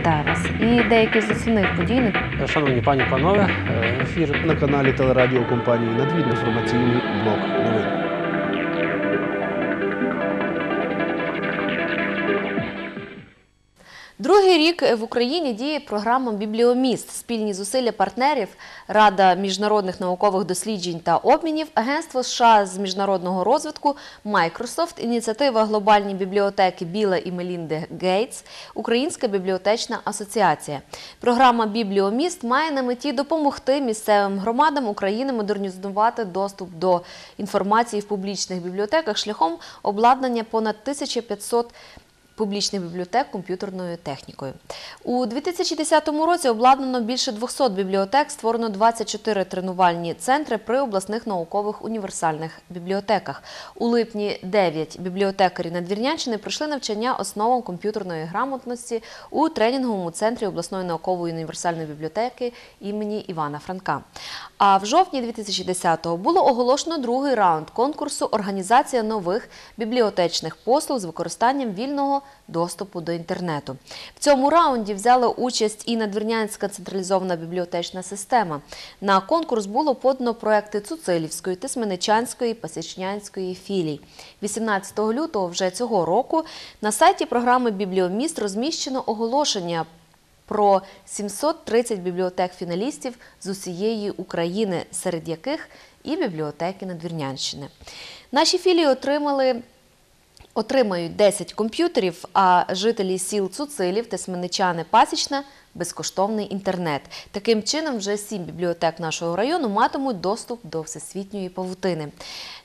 Вітаю вас. І деякі з основних подій Шановні пані панове, е, ефір на каналі телерадіокомпанії Надвід інформаційний блок новин. Другий рік в Україні діє програма Бібліоміст. Спільні зусилля партнерів, Рада міжнародних наукових досліджень та обмінів, Агентство США з міжнародного розвитку, Microsoft, ініціатива глобальні бібліотеки Біла і Мелінди Гейтс, Українська бібліотечна асоціація. Програма Бібліоміст має на меті допомогти місцевим громадам України модернізувати доступ до інформації в публічних бібліотеках шляхом обладнання понад 1500 публічних бібліотек комп'ютерною технікою. У 2010 році обладнано більше 200 бібліотек, створено 24 тренувальні центри при обласних наукових універсальних бібліотеках. У липні 9 бібліотекарів Надвірнянщини пройшли навчання основам комп'ютерної грамотності у тренінговому центрі обласної наукової універсальної бібліотеки імені Івана Франка. А в жовтні 2010-го було оголошено другий раунд конкурсу Організація нових бібліотечних послуг з використанням вільного доступу до інтернету. В цьому раунді взяла участь і Надвірнянська централізована бібліотечна система. На конкурс було подано проекти Цуцилівської, Тисменичанської, Пасічнянської філій. 18 лютого вже цього року на сайті програми Бібліоміст розміщено оголошення про 730 бібліотек-фіналістів з усієї України, серед яких і бібліотеки Надвірнянщини. Наші філії отримали отримають 10 комп'ютерів, а жителі сіл Цуцилів, Тесменичани, Пасічна безкоштовний інтернет. Таким чином, вже сім бібліотек нашого району матимуть доступ до всесвітньої павутини.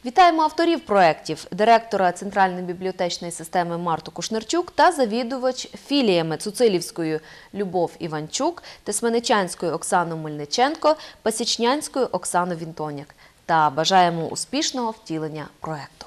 Вітаємо авторів проєктів, директора Центральної бібліотечної системи Марту Кушнерчук та завідувач філіями Цуцилівської Любов Іванчук, Тесменичанської Оксану Мельниченко, Пасічнянської Оксану Вінтоняк. Та бажаємо успішного втілення проєкту.